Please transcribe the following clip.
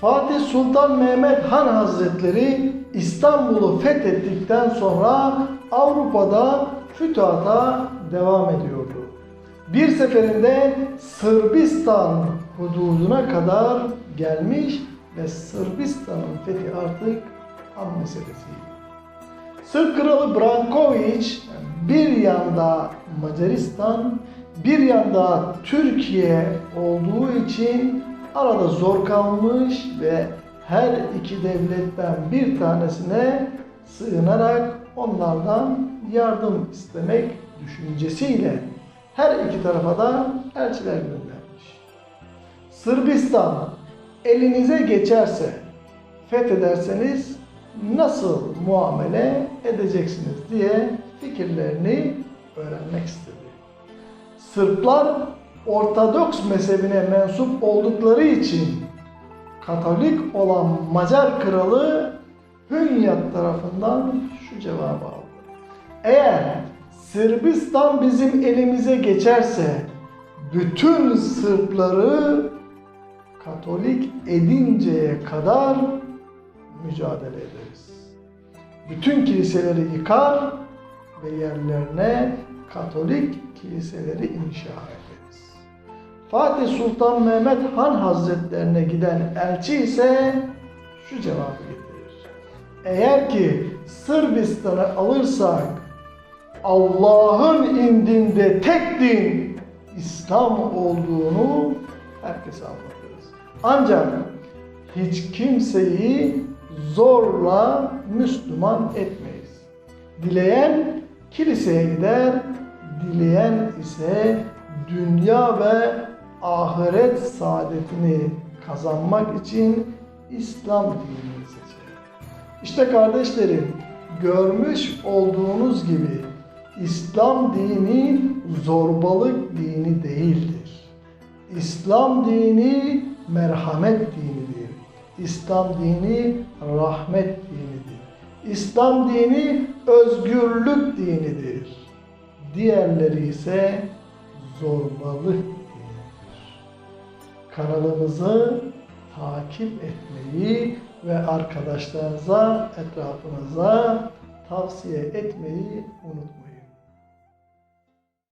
Fatih Sultan Mehmet Han Hazretleri İstanbul'u fethettikten sonra Avrupa'da fütuhata devam ediyordu. Bir seferinde Sırbistan hududuna kadar gelmiş ve Sırbistan'ın fethi artık an meselesiydi. Sırp kralı Brankoviç bir yanda Macaristan, bir yanda Türkiye olduğu için arada zor kalmış ve her iki devletten bir tanesine sığınarak onlardan yardım istemek düşüncesiyle her iki tarafa da elçiler göndermiş. Sırbistan elinize geçerse fethederseniz nasıl muamele edeceksiniz diye fikirlerini öğrenmek istedi. Sırplar Ortodoks mezhebine mensup oldukları için Katolik olan Macar kralı Hünyat tarafından şu cevabı aldı. Eğer Sırbistan bizim elimize geçerse bütün Sırpları Katolik edinceye kadar mücadele ederiz. Bütün kiliseleri yıkar ve yerlerine Katolik kiliseleri inşa ederiz. Fatih Sultan Mehmet Han Hazretlerine giden elçi ise şu cevabı getirir. Eğer ki Sırbistan'ı alırsak Allah'ın indinde tek din İslam olduğunu herkese anlatırız. Ancak hiç kimseyi zorla Müslüman etmeyiz. Dileyen kiliseye gider, dileyen ise dünya ve ahiret saadetini kazanmak için İslam dinini seçer. İşte kardeşlerim, görmüş olduğunuz gibi İslam dini zorbalık dini değildir. İslam dini merhamet dinidir. İslam dini rahmet dinidir. İslam dini özgürlük dinidir. Diğerleri ise zorbalık. Kanalımızı takip etmeyi ve arkadaşlarınıza, etrafınıza tavsiye etmeyi unutmayın.